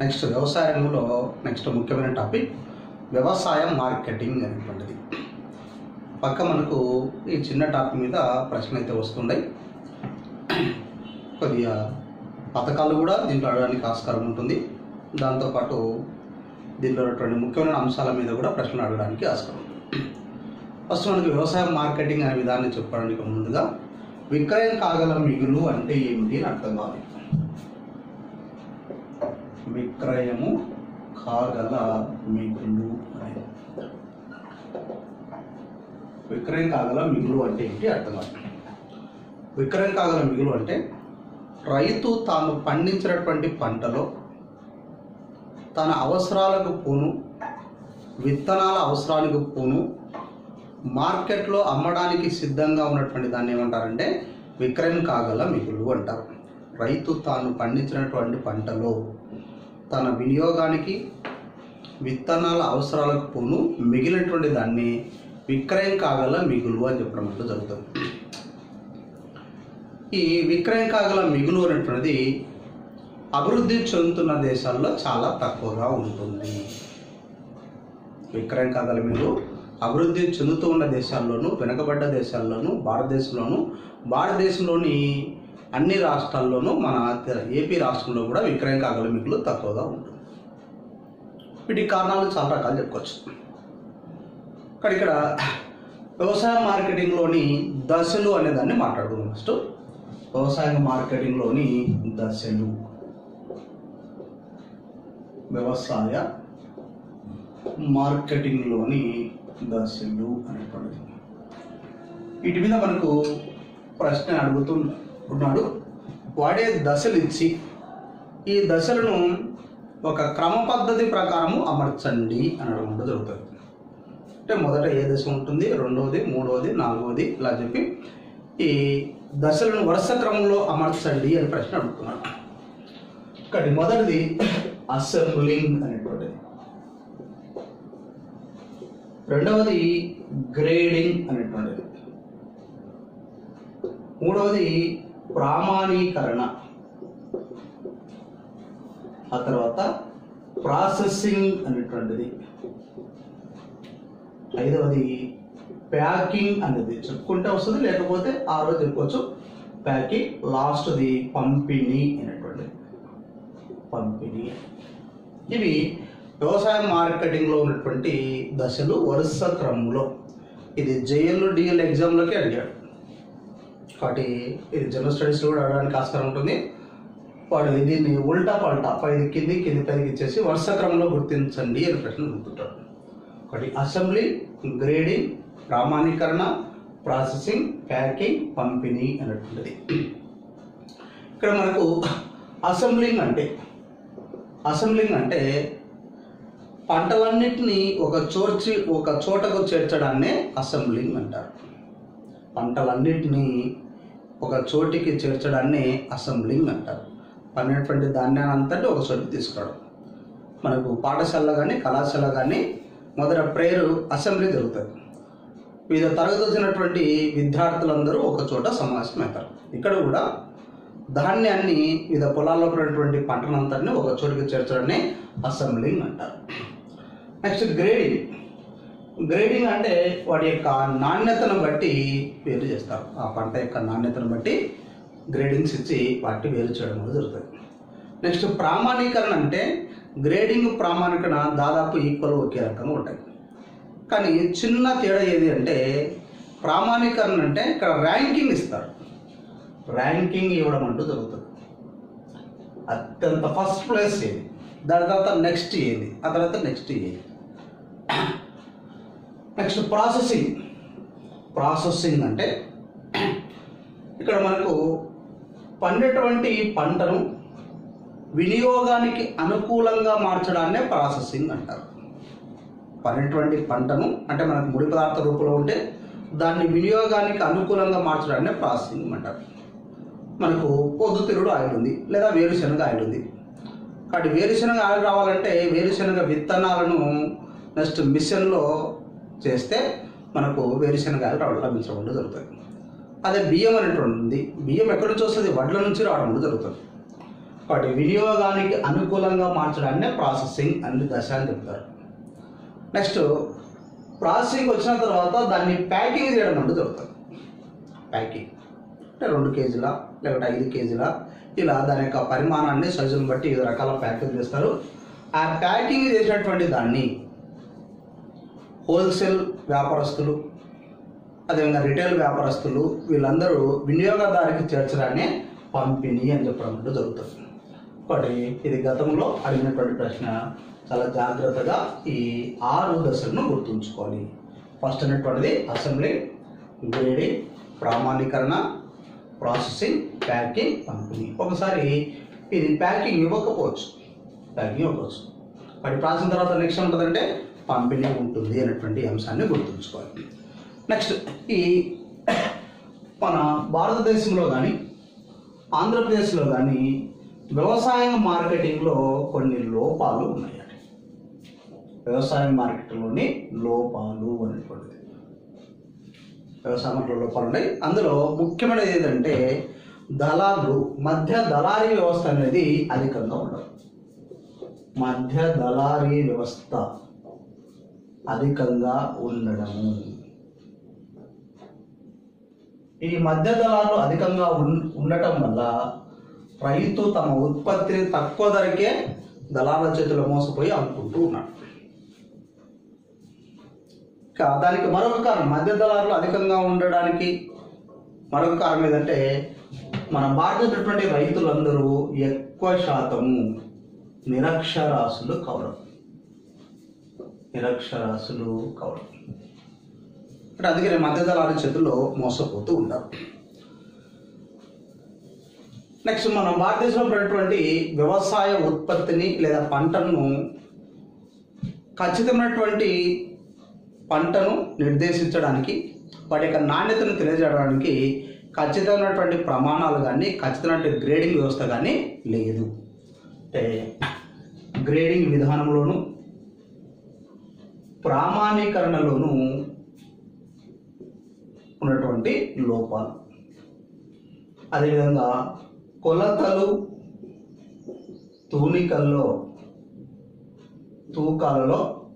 Next వ్యవసాయ రంగంలో next ముఖ్యమైన టాపిక్ వ్యవసాయ మార్కెటింగ్ అనేటువంటిది. పక్క మనకు ఈ చిన్న టాపిక్ మీద ప్రశ్న అయితే వస్తుంటాయి కొద్దిగా పథకాలు కూడా దీంట్లో అడగడానికి ఆస్కారం ఉంటుంది. దాంతోపాటు దీంట్లో ఉన్నటువంటి ముఖ్యమైన అంశాల మీద కూడా ప్రశ్నలు అడగడానికి ఆస్కారం ఫస్ట్ మనకి వ్యవసాయ మార్కెటింగ్ అనే విధాన్ని చెప్పడానికి ముందుగా విక్రయం కాగల మిగులు అంటే ఏమిటి అని అర్థం కావాలి. విక్రయము కాగల మిగులు అనేది విక్రయం కాగల మిగులు అంటే ఏంటి అర్థం విక్రయం కాగల మిగులు అంటే రైతు తాను పండించినటువంటి పంటలో తన అవసరాలకు పోను విత్తనాల అవసరానికి పోను మార్కెట్లో అమ్మడానికి సిద్ధంగా ఉన్నటువంటి దాన్ని ఏమంటారంటే విక్రయం కాగల మిగులు అంటారు. రైతు తాను పండించినటువంటి పంటలో తన వినియోగానికి విత్తనాల అవసరాలకు పోను మిగిలినటువంటి దాన్ని విక్రయం కాగల మిగులు అని చెప్పడం అంటూ జరుగుతుంది. ఈ విక్రయం కాగల మిగులు అనేటువంటిది అభివృద్ధి చెందుతున్న దేశాల్లో చాలా తక్కువగా ఉంటుంది. విక్రయం కాగల మిగులు అభివృద్ధి చెందుతూ ఉన్న దేశాల్లోనూ వెనుకబడ్డ దేశాల్లోనూ భారతదేశంలోనూ భారతదేశంలోని అన్ని రాష్ట్రాల్లోనూ మన ఏపీ రాష్ట్రంలో కూడా విక్రయం కాగల మిగులు తక్కువగా ఉంటుంది వీటి కారణాలు చాలా రకాలు చెప్పుకోవచ్చు. ఇక్కడ ఇక్కడ వ్యవసాయ మార్కెటింగ్లోని దశలు అనే దాన్ని మాట్లాడుకుందాం ఫస్ట్. వ్యవసాయ మార్కెటింగ్లోని దశలు. వ్యవసాయ మార్కెటింగ్లోని దశలు అనేటువంటిది. వీటి మీద మనకు ప్రశ్న అడుగుతూ ఉన్నాడు. వాడే దశలు ఇచ్చి ఈ దశలను ఒక క్రమ పద్ధతి ప్రకారము అమర్చండి అనడం కూడా జరుగుతుంది. అంటే మొదట ఏ దశ ఉంటుంది? రెండవది మూడవది నాలుగవది ఇలా చెప్పి ఈ దశలను వరుస క్రమంలో అమర్చండి అని ప్రశ్న అడుగుతున్నాడు. ఇక్కడ మొదటిది అసెంబ్లింగ్ అనేటువంటిది. రెండవది గ్రేడింగ్ అనేటువంటిది. మూడవది ప్రామాణీకరణ. ఆ తర్వాత ప్రాసెసింగ్ అనేటువంటిది. ఐదవది ప్యాకింగ్ అనేది. చెప్పుకుంటే వస్తుంది లేకపోతే ఆ రోజు చెప్పుకోవచ్చు. ప్యాకింగ్ లాస్ట్ది పంపిణీ అనేటువంటిది. పంపిణీ. ఇవి వ్యవసాయ మార్కెటింగ్లో ఉన్నటువంటి దశలు వరుస క్రమంలో. ఇది జేఎల్ డిఎల్ ఎగ్జామ్లోకి అడిగాడు. కాబట్టి ఇది జనరల్ స్టడీస్లో కూడా అడగడానికి ఆస్కారం ఉంటుంది. వాడు దీన్ని ఉల్టా పల్టా పైది కింది కింది పైకి ఇచ్చేసి వరుస క్రమంలో గుర్తించండి అని ప్రశ్న గుర్తుంటాడు. ఒకటి అసెంబ్లీ గ్రేడింగ్ ప్రామాణీకరణ ప్రాసెసింగ్ ప్యాకింగ్ పంపిణీ అనేటువంటిది ఇక్కడ మనకు అసెంబ్లింగ్ అంటే అసెంబ్లింగ్ అంటే పంటలన్నిటినీ ఒక చోర్చి ఒక చోటకు చేర్చడాన్నే అసెంబ్లింగ్ అంటారు. పంటలన్నిటినీ ఒక చోటికి చేర్చడాన్ని అసెంబ్లింగ్ అంటారు. పన్నటువంటి ధాన్యాన్ని అంతటి ఒక చోటికి తీసుకురావడం మనకు పాఠశాల కానీ కళాశాల కానీ మొదట ప్రేయర్ అసెంబ్లీ జరుగుతుంది. వివిధ తరగతి వచ్చినటువంటి విద్యార్థులందరూ ఒక చోట సమావేశమవుతారు. ఇక్కడ కూడా ధాన్యాన్ని వివిధ పొలాల్లో ఉన్నటువంటి పంటనంతటిని ఒక చోటికి చేర్చడాన్ని అసెంబ్లింగ్ అంటారు. Next grading. గ్రేడింగ్ అంటే వాటి యొక్క నాణ్యతను బట్టి వేరు చేస్తారు. ఆ పంట యొక్క నాణ్యతను బట్టి గ్రేడింగ్స్ ఇచ్చి వాటిని వేరు చేయడం కూడా జరుగుతుంది. నెక్స్ట్ ప్రామాణీకరణ అంటే గ్రేడింగ్ ప్రామాణికరణ దాదాపు ఈక్వల్ ఒకే రకంగా ఉంటాయి. కానీ చిన్న తేడా ఏది అంటే ప్రామాణీకరణ అంటే ఇక్కడ ర్యాంకింగ్ ఇస్తారు. ర్యాంకింగ్ ఇవ్వడం అంటూ జరుగుతుంది. అత్యంత ఫస్ట్ ప్లేస్ ఏది? దాని తర్వాత నెక్స్ట్ ఏది? ఆ తర్వాత నెక్స్ట్ ఏది? నెక్స్ట్ ప్రాసెసింగ్ ప్రాసెసింగ్ అంటే ఇక్కడ మనకు పండేటువంటి పంటను వినియోగానికి అనుకూలంగా మార్చడాన్నే ప్రాసెసింగ్ అంటారు. పండేటువంటి పంటను అంటే మనకు ముడి పదార్థ రూపంలో ఉంటే దాన్ని వినియోగానికి అనుకూలంగా మార్చడాన్నే ప్రాసెసింగ్ అంటారు. మనకు పొద్దుతిరుడు ఆయిల్ ఉంది లేదా వేరుశనగ ఆయిల్ ఉంది. కాబట్టి వేరుశనగ ఆయిల్ రావాలంటే వేరుశనగ విత్తనాలను నెక్స్ట్ మిషన్లో చేస్తే మనకు వేరుశనగాయలు రావడం లభించడం జరుగుతుంది అదే బియ్యం అనేటువంటి ఉంది. బియ్యం ఎక్కడి నుంచి వస్తుంది? వడ్ల నుంచి రావడం జరుగుతుంది. వాటి వినియోగానికి అనుకూలంగా మార్చడాన్ని ప్రాసెసింగ్ అన్ని దశ అని చెప్తారు. నెక్స్ట్ ప్రాసెసింగ్ వచ్చిన తర్వాత దాన్ని ప్యాకింగ్ చేయడం అంటూ జరుగుతుంది. ప్యాకింగ్. అంటే రెండు కేజీల లేకపోతే ఐదు కేజీల ఇలా దాని యొక్క పరిమాణాన్ని సైజుని బట్టి వివిధ రకాల ప్యాకింగ్ చేస్తారు ఆ ప్యాకింగ్ చేసినటువంటి దాన్ని హోల్సేల్ వ్యాపారస్తులు అదేవిధంగా రిటైల్ వ్యాపారస్తులు వీళ్ళందరూ వినియోగదారికి చేర్చడాన్ని పంపిణీ అని చెప్పడం అంటే జరుగుతుంది. ఒకటి ఇది గతంలో అడిగినటువంటి ప్రశ్న. చాలా జాగ్రత్తగా ఈ ఆరు దశలను గుర్తుంచుకోవాలి. ఫస్ట్ అనేటువంటిది అసెంబ్లీ గ్రేడింగ్ ప్రామాణీకరణ ప్రాసెసింగ్ ప్యాకింగ్ పంపిణీ. ఒకసారి ఇది ప్యాకింగ్ ఇవ్వకపోవచ్చు. ప్యాకింగ్ ఇవ్వకపోవచ్చు. వాటి ప్రాసిన తర్వాత నెక్స్ట్ ఉంటుందంటే పంపిణీ ఉంటుంది అనేటువంటి అంశాన్ని గుర్తుంచుకోవాలి. నెక్స్ట్ ఈ మన భారతదేశంలో కానీ ఆంధ్రప్రదేశ్లో కానీ వ్యవసాయ మార్కెటింగ్లో కొన్ని లోపాలు ఉన్నాయండి. వ్యవసాయ మార్కెట్లోని లోపాలు అనేటువంటిది. వ్యవసాయ మార్కెట్లో లోపాలు ఉన్నాయి. అందులో ముఖ్యమైనది ఏంటంటే దళాలు మధ్య దళారీ వ్యవస్థ అనేది అధికంగా ఉండదు. మధ్య దళారీ వ్యవస్థ అధికంగా ఉండడము. ఈ మధ్య దళాలు అధికంగా ఉండటం వల్ల రైతు తమ ఉత్పత్తిని తక్కువ ధరకే దళాల చేతులు మోసపోయి అమ్ముకుంటూ ఉన్నాడు. ఇంకా దానికి మరొక కారణం మధ్య దళాలు అధికంగా ఉండడానికి మరొక కారణం ఏంటంటే మన భారతదేశటువంటి రైతులందరూ ఎక్కువ శాతము నిరక్షరాస్యులు కవరం నిరక్షరాస్యులు కావడం. అంటే అందుకనే మధ్య దళాల చేతుల్లో మోసపోతూ ఉంటారు నెక్స్ట్ మనం భారతదేశంలో ఉన్నటువంటి వ్యవసాయ ఉత్పత్తిని లేదా పంటను ఖచ్చితమైనటువంటి పంటను నిర్దేశించడానికి వాటి యొక్క నాణ్యతను తెలియజేయడానికి ఖచ్చితమైనటువంటి ప్రమాణాలు కానీ ఖచ్చితమైనటువంటి గ్రేడింగ్ వ్యవస్థ కానీ లేదు. అంటే గ్రేడింగ్ విధానంలోను ప్రామాణీకరణలోను ఉన్నటువంటి లోపాలు. అదేవిధంగా కొలతలు తూనికల్లో తూకాలలో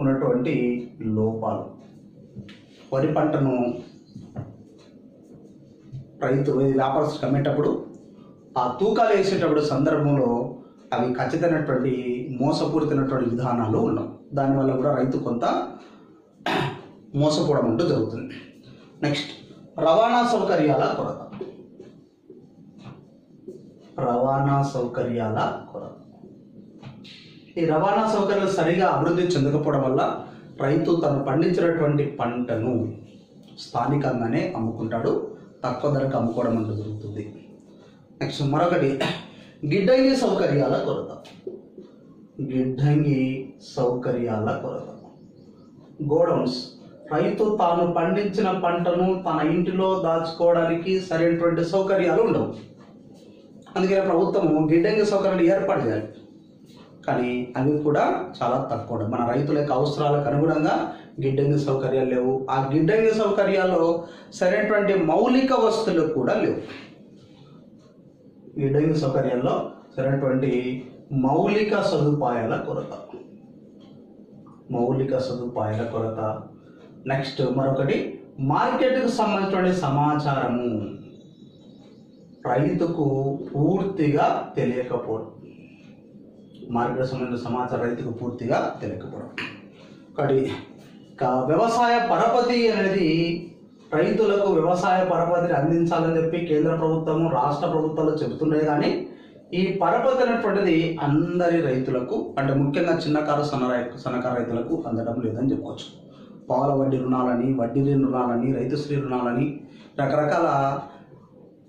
ఉన్నటువంటి లోపాలు. వరి పంటను రైతు ఇది కమ్మేటప్పుడు అమ్మేటప్పుడు ఆ తూకాలు వేసేటప్పుడు సందర్భంలో అవి ఖచ్చితమైనటువంటి మోసపూరితమైనటువంటి విధానాలు ఉండవు. దానివల్ల కూడా రైతు కొంత మోసపోవడం అంటూ జరుగుతుంది. నెక్స్ట్ రవాణా సౌకర్యాల కొరత. రవాణా సౌకర్యాల కొరత. ఈ రవాణా సౌకర్యాలు సరిగా అభివృద్ధి చెందకపోవడం వల్ల రైతు తను పండించినటువంటి పంటను స్థానికంగానే అమ్ముకుంటాడు తక్కువ ధరకు అమ్ముకోవడం అంటూ జరుగుతుంది. నెక్స్ట్ మరొకటి గిడ్డంగి సౌకర్యాల కొరత. గిడ్డంగి సౌకర్యాల కొరత. గోడౌన్స్. రైతు తాను పండించిన పంటను తన ఇంటిలో దాచుకోవడానికి సరైనటువంటి సౌకర్యాలు ఉండవు. అందుకనే ప్రభుత్వము గిడ్డంగి సౌకర్యాలు ఏర్పాటు చేయాలి. కానీ అవి కూడా చాలా తక్కువ మన రైతుల యొక్క అవసరాలకు అనుగుణంగా గిడ్డంగి సౌకర్యాలు లేవు. ఆ గిడ్డంగి సౌకర్యాల్లో సరైనటువంటి మౌలిక వస్తువులు కూడా లేవు. గిడ్డంగి సౌకర్యాల్లో సరైనటువంటి మౌలిక సదుపాయాల కొరత. మౌలిక సదుపాయాల కొరత. నెక్స్ట్ మరొకటి మార్కెట్కు సంబంధించిన సమాచారము. రైతుకు పూర్తిగా తెలియకపోవడం. మార్కెట్ సంబంధించిన సమాచారం రైతుకు పూర్తిగా తెలియకపోవడం. ఒకటి వ్యవసాయ పరపతి అనేది రైతులకు వ్యవసాయ పరపతిని అందించాలని చెప్పి కేంద్ర ప్రభుత్వము రాష్ట్ర ప్రభుత్వాలు చెబుతున్నాయి కానీ ఈ పరపతి అనేటువంటిది అందరి రైతులకు అంటే ముఖ్యంగా చిన్నకారు సన్న రై- సన్నకారు రైతులకు అందడం లేదని చెప్పవచ్చు. పాల వడ్డీ రుణాలని వడ్డీ రుణాలని రైతు శ్రీ రుణాలని రకరకాల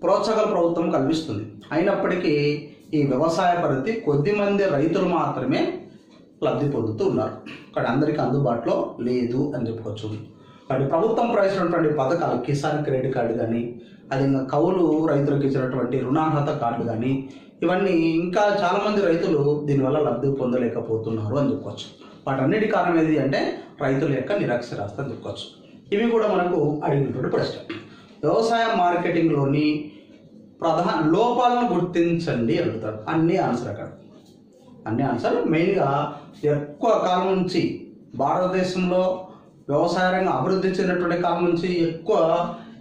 ప్రోత్సాహకాలు ప్రభుత్వం కల్పిస్తుంది. అయినప్పటికీ ఈ వ్యవసాయ పరిధి కొద్ది మంది రైతులు మాత్రమే లబ్ధి పొందుతూ ఉన్నారు. కానీ అందరికీ అందుబాటులో లేదు అని చెప్పుకోవచ్చు. కానీ ప్రభుత్వం ప్రవేశించినటువంటి పథకాలు కిసాన్ క్రెడిట్ కార్డు కానీ అది ఇంకా కౌలు రైతులకు ఇచ్చినటువంటి రుణార్హత కార్డు కానీ ఇవన్నీ ఇంకా చాలామంది రైతులు దీనివల్ల లబ్ధి పొందలేకపోతున్నారు అని చెప్పుకోవచ్చు. వాటన్నిటి కారణం ఏది అంటే రైతుల యొక్క నిరక్షరాస్త అని చెప్పుకోవచ్చు. ఇవి కూడా మనకు అడిగినటువంటి ప్రశ్న. వ్యవసాయ మార్కెటింగ్లోని ప్రధాన లోపాలను గుర్తించండి అడుగుతాడు అన్ని ఆన్సర్ అక్కడ. అన్ని ఆన్సర్ మెయిన్గా ఎక్కువ కాలం నుంచి భారతదేశంలో వ్యవసాయ రంగం అభివృద్ధి చెందినటువంటి కాలం నుంచి ఎక్కువ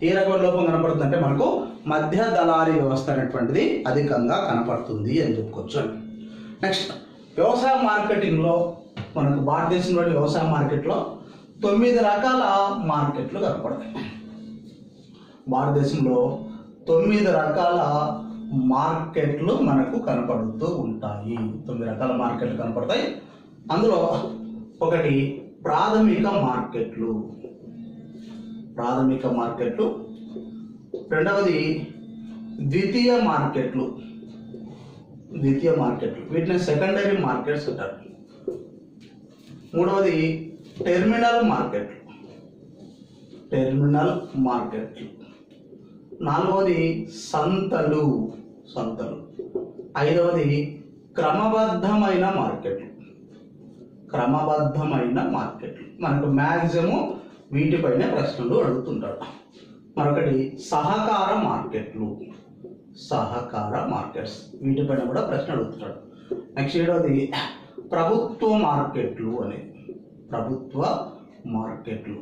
ఏ రకమైన లోపం కనపడుతుంది అంటే మనకు మధ్య దళారీ వ్యవస్థ అనేటువంటిది అధికంగా కనపడుతుంది అని చెప్పుకోవచ్చు. నెక్స్ట్ వ్యవసాయ మార్కెటింగ్లో మనకు భారతదేశంలోని వ్యవసాయ మార్కెట్లో తొమ్మిది రకాల మార్కెట్లు కనపడతాయి. భారతదేశంలో తొమ్మిది రకాల మార్కెట్లు మనకు కనపడుతూ ఉంటాయి. తొమ్మిది రకాల మార్కెట్లు కనపడతాయి. అందులో ఒకటి ప్రాథమిక మార్కెట్లు. ప్రాథమిక మార్కెట్లు. రెండవది ద్వితీయ మార్కెట్లు. ద్వితీయ మార్కెట్లు. వీటిని సెకండరీ మార్కెట్స్ అంటారు. మూడవది టెర్మినల్ మార్కెట్లు. టెర్మినల్ మార్కెట్లు. నాలుగవది సంతలు. సంతలు. ఐదవది క్రమబద్ధమైన మార్కెట్లు. క్రమబద్ధమైన మార్కెట్లు. మనకు మ్యాక్సిమం వీటిపైన ప్రశ్నలు అడుగుతుంటాడు. మరొకటి సహకార మార్కెట్లు. సహకార మార్కెట్స్. వీటిపైన కూడా ప్రశ్న అడుగుతున్నాడు నెక్స్ట్ ఏడవది ప్రభుత్వ మార్కెట్లు అనే. ప్రభుత్వ మార్కెట్లు.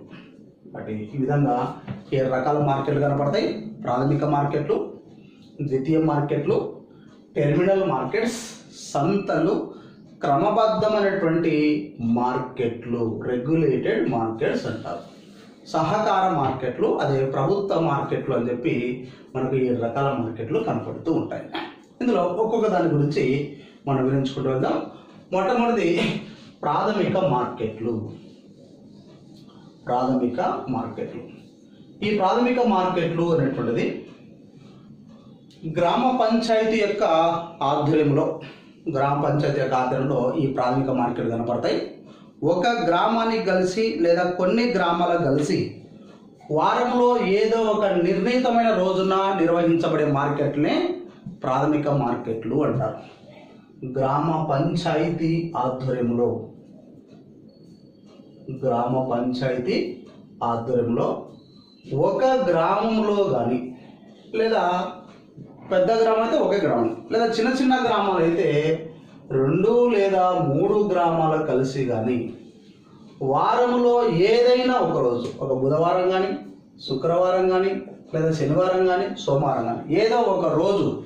అంటే ఈ విధంగా ఏడు రకాల మార్కెట్లు కనపడతాయి? ప్రాథమిక మార్కెట్లు ద్వితీయ మార్కెట్లు టెర్మినల్ మార్కెట్స్ సంతలు క్రమబద్ధమైనటువంటి మార్కెట్లు రెగ్యులేటెడ్ మార్కెట్స్ అంటారు. సహకార మార్కెట్లు అదే ప్రభుత్వ మార్కెట్లు అని చెప్పి మనకు ఏడు రకాల మార్కెట్లు కనపడుతూ ఉంటాయి. ఇందులో ఒక్కొక్క దాని గురించి మనం వివరించుకుంటూ వెళ్దాం. మొట్టమొదటి ప్రాథమిక మార్కెట్లు. ప్రాథమిక మార్కెట్లు. ఈ ప్రాథమిక మార్కెట్లు అనేటువంటిది గ్రామ పంచాయతీ యొక్క ఆధ్వర్యంలో గ్రామ పంచాయతీ యొక్క ఆధ్వర్యంలో ఈ ప్రాథమిక మార్కెట్లు కనపడతాయి. ఒక గ్రామాన్ని కలిసి లేదా కొన్ని గ్రామాలకు కలిసి వారంలో ఏదో ఒక నిర్ణీతమైన రోజున నిర్వహించబడే మార్కెట్నే ప్రాథమిక మార్కెట్లు అంటారు. గ్రామ పంచాయతీ ఆధ్వర్యంలో గ్రామ పంచాయతీ ఆధ్వర్యంలో ఒక గ్రామంలో కానీ లేదా పెద్ద గ్రామం అయితే ఒకే గ్రామం లేదా చిన్న చిన్న గ్రామాలు అయితే రెండు లేదా మూడు గ్రామాలు కలిసి కానీ వారంలో ఏదైనా ఒక రోజు ఒక బుధవారం కానీ శుక్రవారం కానీ లేదా శనివారం కానీ సోమవారం కానీ ఏదో ఒక రోజు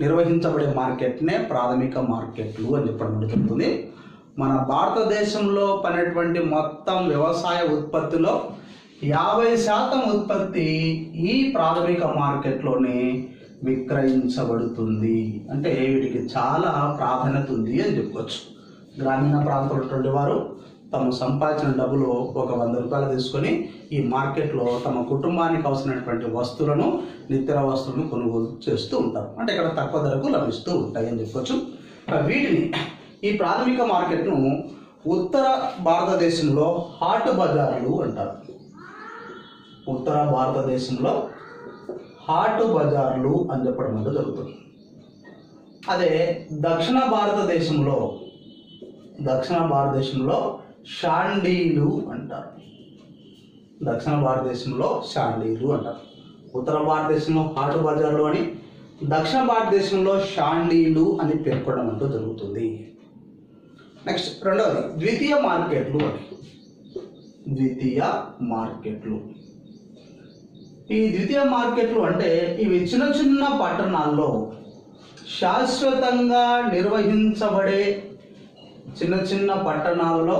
నిర్వహించబడే మార్కెట్నే ప్రాథమిక మార్కెట్లు అని చెప్పడం జరుగుతుంది. మన భారతదేశంలో పనేటువంటి మొత్తం వ్యవసాయ ఉత్పత్తిలో యాభై శాతం ఉత్పత్తి ఈ ప్రాథమిక మార్కెట్లోనే విక్రయించబడుతుంది. అంటే వీటికి చాలా ప్రాధాన్యత ఉంది అని చెప్పుకోవచ్చు గ్రామీణ ప్రాంతంలో ఉన్నటువంటి వారు తమ సంపాదించిన డబ్బులు ఒక వంద రూపాయలు తీసుకొని ఈ మార్కెట్లో తమ కుటుంబానికి అవసరమైనటువంటి వస్తువులను నిత్యర వస్తువులను కొనుగోలు చేస్తూ ఉంటారు. అంటే ఇక్కడ తక్కువ ధరకు లభిస్తూ ఉంటాయి అని చెప్పొచ్చు. వీటిని ఈ ప్రాథమిక మార్కెట్ను ఉత్తర భారతదేశంలో హాట్ బజార్లు అంటారు. ఉత్తర భారతదేశంలో హాట్ బజార్లు అని చెప్పడం అంటూ జరుగుతుంది. అదే దక్షిణ భారతదేశంలో దక్షిణ భారతదేశంలో షాండీలు అంటారు. దక్షిణ భారతదేశంలో షాండీలు అంటారు. ఉత్తర భారతదేశంలో హాట్ బజార్లు అని దక్షిణ భారతదేశంలో షాండీలు అని పేర్కొనడం అంటూ జరుగుతుంది. నెక్స్ట్ రెండవది ద్వితీయ మార్కెట్లు అని. ద్వితీయ మార్కెట్లు. ఈ ద్వితీయ మార్కెట్లు అంటే ఇవి చిన్న చిన్న పట్టణాల్లో శాశ్వతంగా నిర్వహించబడే చిన్న చిన్న పట్టణాల్లో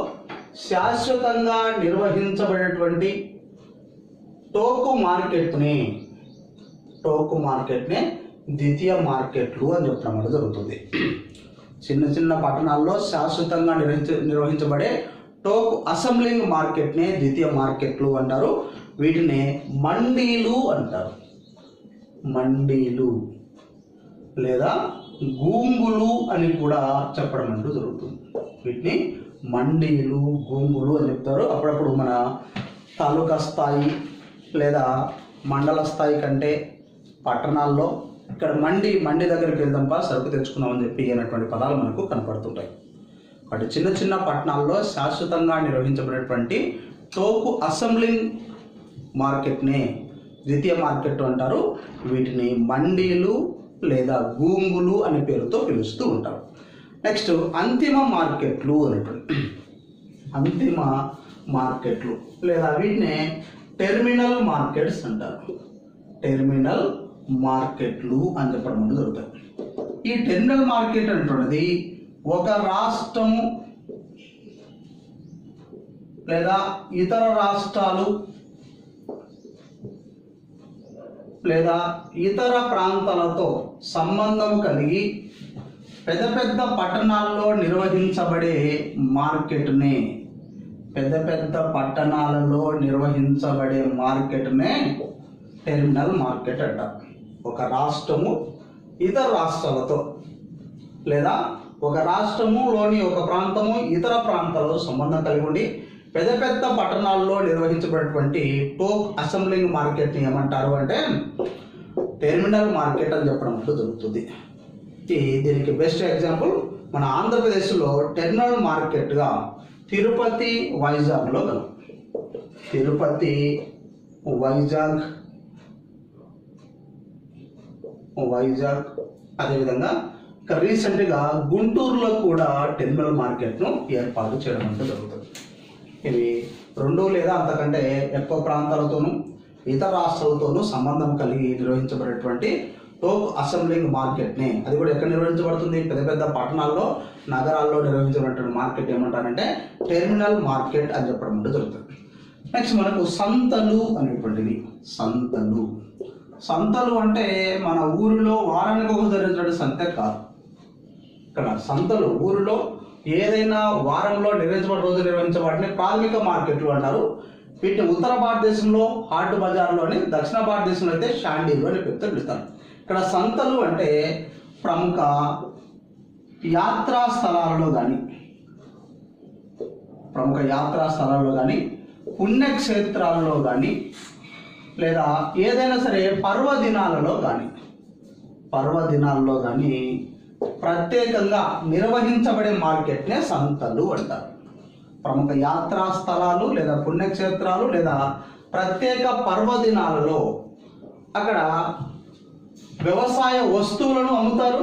శాశ్వతంగా నిర్వహించబడేటువంటి టోకు మార్కెట్ని టోకు మార్కెట్ని ద్వితీయ మార్కెట్లు అని చెప్పడం అనేది జరుగుతుంది. చిన్న చిన్న పట్టణాల్లో శాశ్వతంగా నిర్వహించ నిర్వహించబడే టోకు అసెంబ్లింగ్ మార్కెట్నే ద్వితీయ మార్కెట్లు అంటారు. వీటిని మండీలు అంటారు. మండీలు లేదా గూంగులు అని కూడా చెప్పడం అంటూ జరుగుతుంది. వీటిని మండీలు గూంగులు అని చెప్తారు. అప్పుడప్పుడు మన తాలూకా స్థాయి లేదా మండల స్థాయి కంటే పట్టణాల్లో ఇక్కడ మండి మండి దగ్గరికి వెళ్దాంపా సరుకు తెచ్చుకుందామని చెప్పి అనేటువంటి పదాలు మనకు కనపడుతుంటాయి. వాటి చిన్న చిన్న పట్టణాల్లో శాశ్వతంగా నిర్వహించబడినటువంటి టోకు అసెంబ్లింగ్ మార్కెట్నే ద్వితీయ మార్కెట్ అంటారు. వీటిని మండీలు లేదా గూంగులు అనే పేరుతో పిలుస్తూ ఉంటారు. నెక్స్ట్ అంతిమ మార్కెట్లు అనేటువంటి. అంతిమ మార్కెట్లు లేదా వీటిని టెర్మినల్ మార్కెట్స్ అంటారు. టెర్మినల్ మార్కెట్లు అని చెప్పడం అనేది జరుగుతాయి ఈ టెర్మినల్ మార్కెట్ అనేటువంటిది ఒక రాష్ట్రము లేదా ఇతర రాష్ట్రాలు లేదా ఇతర ప్రాంతాలతో సంబంధం కలిగి పెద్ద పెద్ద పట్టణాల్లో నిర్వహించబడే మార్కెట్నే పెద్ద పెద్ద పట్టణాలలో నిర్వహించబడే మార్కెట్నే టెర్మినల్ మార్కెట్ అంట. ఒక రాష్ట్రము ఇతర రాష్ట్రాలతో లేదా ఒక రాష్ట్రములోని ఒక ప్రాంతము ఇతర ప్రాంతాలతో సంబంధం కలిగి ఉండి పెద్ద పెద్ద పట్టణాల్లో నిర్వహించబడినటువంటి టోక్ అసెంబ్లింగ్ మార్కెట్ని ఏమంటారు అంటే టెర్మినల్ మార్కెట్ అని చెప్పడం అంటూ జరుగుతుంది. దీనికి బెస్ట్ ఎగ్జాంపుల్ మన ఆంధ్రప్రదేశ్లో టెర్మినల్ మార్కెట్గా తిరుపతి వైజాగ్లో గలం తిరుపతి వైజాగ్ వైజాగ్ అదేవిధంగా ఇక రీసెంట్గా గుంటూరులో కూడా టెర్మినల్ మార్కెట్ను ఏర్పాటు చేయడం అంటూ జరుగుతుంది. ఇవి రెండు లేదా అంతకంటే ఎక్కువ ప్రాంతాలతోనూ ఇతర రాష్ట్రాలతోనూ సంబంధం కలిగి నిర్వహించబడేటువంటి టోక్ అసెంబ్లింగ్ మార్కెట్ని అది కూడా ఎక్కడ నిర్వహించబడుతుంది? పెద్ద పెద్ద పట్టణాల్లో నగరాల్లో నిర్వహించబడినటువంటి మార్కెట్ ఏమంటారంటే టెర్మినల్ మార్కెట్ అని చెప్పడం అంటే జరుగుతుంది. నెక్స్ట్ మనకు సంతలు అనేటువంటివి. సంతలు. సంతలు అంటే మన ఊరిలో వారానికి ఒక జరిగినటువంటి సంతే కాదు. ఇక్కడ సంతలు ఊరిలో ఏదైనా వారంలో నిర్వహించబడిన రోజు నిర్వహించబడిన ప్రాథమిక మార్కెట్లు అంటారు. వీటిని ఉత్తర భారతదేశంలో హాట్ బజార్లో అని దక్షిణ భారతదేశంలో అయితే షాండీలు అని పేరుతో పిలుస్తారు. ఇక్కడ సంతలు అంటే ప్రముఖ యాత్రా స్థలాలలో కానీ ప్రముఖ యాత్రా స్థలాల్లో కానీ పుణ్యక్షేత్రాలలో కానీ లేదా ఏదైనా సరే పర్వదినాలలో కానీ పర్వదినాల్లో కానీ ప్రత్యేకంగా నిర్వహించబడే మార్కెట్నే సంతలు అంటారు. ప్రముఖ యాత్రా స్థలాలు లేదా పుణ్యక్షేత్రాలు లేదా ప్రత్యేక పర్వదినాలలో అక్కడ వ్యవసాయ వస్తువులను అమ్ముతారు.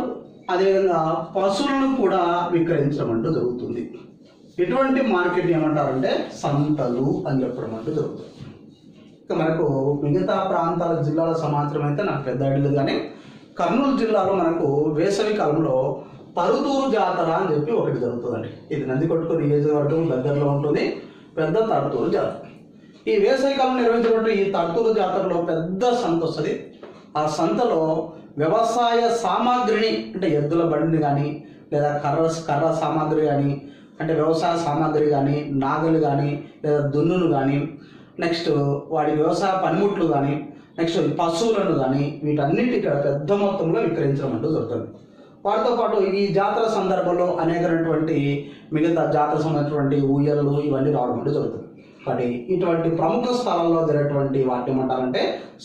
అదేవిధంగా పశువులను కూడా విక్రయించడం అంటూ జరుగుతుంది. ఎటువంటి మార్కెట్ ఏమంటారంటే సంతలు అని చెప్పడం అంటూ జరుగుతుంది. ఇక మనకు మిగతా ప్రాంతాల జిల్లాల సమాచారం అయితే నాకు పెద్ద ఐడియా కానీ కర్నూలు జిల్లాలో మనకు వేసవి కాలంలో పరుదూరు జాతర అని చెప్పి ఒకటి జరుగుతుందండి. ఇది నందికొట్టుకు నియోజకవర్గం దగ్గరలో ఉంటుంది పెద్ద తరుతూరు జాతర. ఈ వేసవి కాలం నిర్వహించినటువంటి ఈ తరుతూరు జాతరలో పెద్ద సంత వస్తుంది. ఆ సంతలో వ్యవసాయ సామాగ్రిని అంటే ఎద్దుల బండిని కానీ లేదా కర్ర కర్ర సామాగ్రి కానీ అంటే వ్యవసాయ సామాగ్రి కానీ నాగలు కానీ లేదా దున్నులు కానీ నెక్స్ట్ వాడి వ్యవసాయ పనిముట్లు కానీ నెక్స్ట్ పశువులను కానీ వీటన్నిటి ఇక్కడ పెద్ద మొత్తంలో విక్రయించడం అంటూ జరుగుతుంది. వాటితో పాటు ఈ జాతర సందర్భంలో అనేకమైనటువంటి మిగతా జాతర సంబంధించినటువంటి ఊయలు ఇవన్నీ రావడం అంటూ జరుగుతుంది. కాబట్టి ఇటువంటి ప్రముఖ స్థలాల్లో జరిగేటువంటి వాటిని ఏమంటారంటే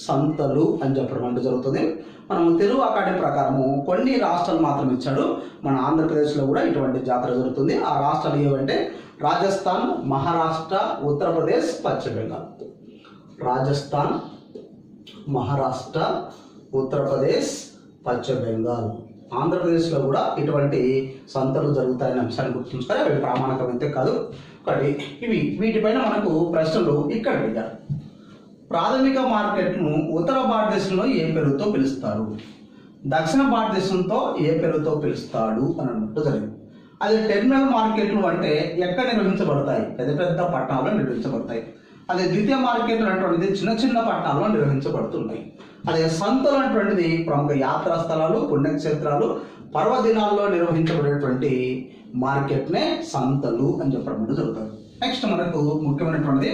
సంతలు అని చెప్పడం అంటూ జరుగుతుంది. మనం తెలుగు అకాడమీ ప్రకారము కొన్ని రాష్ట్రాలు మాత్రం ఇచ్చాడు. మన ఆంధ్రప్రదేశ్లో కూడా ఇటువంటి జాతర జరుగుతుంది. ఆ రాష్ట్రాలు ఏవంటే రాజస్థాన్ మహారాష్ట్ర ఉత్తరప్రదేశ్ పశ్చిమ బెంగాల్. రాజస్థాన్ మహారాష్ట్ర ఉత్తరప్రదేశ్ పశ్చిమ బెంగాల్. ఆంధ్రప్రదేశ్లో కూడా ఇటువంటి సంతలు జరుగుతాయనే అంశాన్ని గుర్తుంచుకొని అవి ప్రామాణికమైతే కాదు. ఒకటి ఇవి వీటిపైన మనకు ప్రశ్నలు ఇక్కడ అడిగారు. ప్రాథమిక మార్కెట్ను ఉత్తర భారతదేశంలో ఏ పేరుతో పిలుస్తారు? దక్షిణ భారతదేశంతో ఏ పేరుతో పిలుస్తాడు అని అన్నట్టు జరిగింది. అది టెర్మినల్ మార్కెట్లు అంటే ఎక్కడ నిర్వహించబడతాయి? పెద్ద పెద్ద పట్టణాల్లో నిర్వహించబడతాయి. అదే ద్వితీయ మార్కెట్ అనేటువంటిది చిన్న చిన్న పట్టణాల్లో నిర్వహించబడుతున్నాయి. అదే సంతలు అనేటువంటిది ప్రముఖ యాత్రా స్థలాలు పుణ్యక్షేత్రాలు పర్వదినాల్లో నిర్వహించబడేటువంటి మార్కెట్నే సంతలు అని చెప్పడం జరుగుతుంది. నెక్స్ట్ మనకు ముఖ్యమైనటువంటిది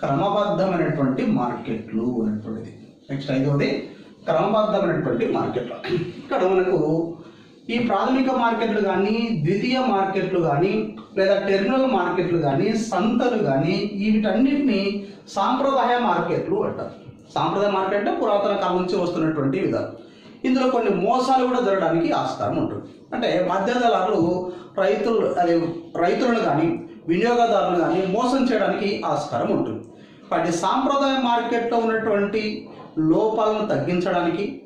క్రమబద్ధమైనటువంటి మార్కెట్లు అనేటువంటిది. నెక్స్ట్ ఐదవది క్రమబద్ధమైనటువంటి మార్కెట్లు. ఇక్కడ మనకు ఈ ప్రాథమిక మార్కెట్లు కానీ ద్వితీయ మార్కెట్లు కానీ లేదా టెర్మినల్ మార్కెట్లు కానీ సంతలు కానీ వీటన్నిటిని సాంప్రదాయ మార్కెట్లు అంటారు. సాంప్రదాయ మార్కెట్ అంటే పురాతన కాలం నుంచి వస్తున్నటువంటి విధానం. ఇందులో కొన్ని మోసాలు కూడా జరగడానికి ఆస్కారం ఉంటుంది. అంటే మధ్యదళాలు రైతులు అదే రైతులను కానీ వినియోగదారులను కానీ మోసం చేయడానికి ఆస్కారం ఉంటుంది. వాటి సాంప్రదాయ మార్కెట్లో ఉన్నటువంటి లోపాలను తగ్గించడానికి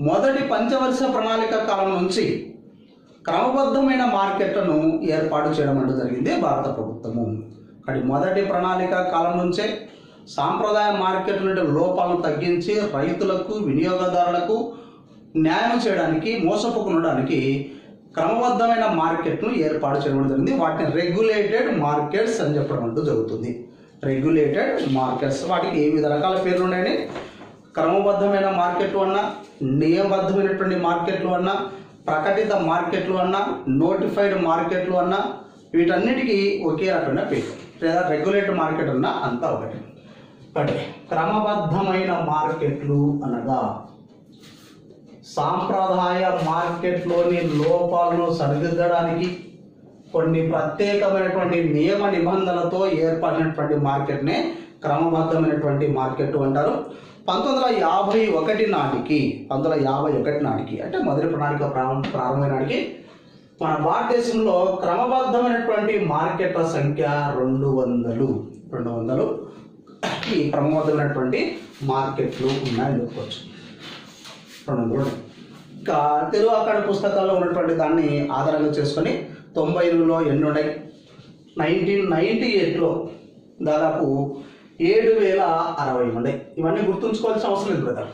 మొదటి పంచవర్ష ప్రణాళిక కాలం నుంచి క్రమబద్ధమైన మార్కెట్లను ఏర్పాటు చేయడం అంటూ జరిగింది భారత ప్రభుత్వము. కానీ మొదటి ప్రణాళిక కాలం నుంచే సాంప్రదాయ మార్కెట్ నుండి లోపాలను తగ్గించి రైతులకు వినియోగదారులకు న్యాయం చేయడానికి మోసపోకుండడానికి క్రమబద్ధమైన మార్కెట్ను ఏర్పాటు చేయడం జరిగింది. వాటిని రెగ్యులేటెడ్ మార్కెట్స్ అని చెప్పడం అంటూ జరుగుతుంది. Regulated markets. వాటికి వివిధ రకాల పేర్లు ఉన్నాయని క్రమబద్ధమైన మార్కెట్లు అన్నా నియమబద్ధమైనటువంటి మార్కెట్లు అన్నా ప్రకటిత మార్కెట్లు అన్నా నోటిఫైడ్ మార్కెట్లు అన్నా వీటన్నిటికీ ఒకే రకమైన పేరు. లేదా రెగ్యులేటర్ మార్కెట్ అన్నా అంతా ఒకటి. ఒకటి క్రమబద్ధమైన మార్కెట్లు అనగా సాంప్రదాయ మార్కెట్లోని లోపాలను సరిదిద్దడానికి కొన్ని ప్రత్యేకమైనటువంటి నియమ నిబంధనలతో ఏర్పడినటువంటి మార్కెట్నే క్రమబద్ధమైనటువంటి మార్కెట్ అంటారు. పంతొమ్మిది వందల యాభై ఒకటి నాటికి పంతొమ్మిది వందల యాభై ఒకటి నాటికి అంటే మొదటి ప్రణాళిక ప్రారంభ ప్రారంభమైన నాటికి మన భారతదేశంలో క్రమబద్ధమైనటువంటి మార్కెట్ల సంఖ్య రెండు వందలు రెండు వందలు ఈ క్రమబద్ధమైనటువంటి మార్కెట్లు ఉన్నాయని చెప్పుకోవచ్చు. రెండు వందలు ఇంకా తెలుగు అక్కడ పుస్తకాల్లో ఉన్నటువంటి దాన్ని ఆధారంగా చేసుకొని తొంభై ఎనిమిదిలో ఎన్ని ఉన్నాయి? నైన్టీన్ నైంటీ ఎయిట్లో దాదాపు ఏడు వేల అరవై మంది. ఇవన్నీ గుర్తుంచుకోవాల్సిన అవసరం లేదు బ్రదర్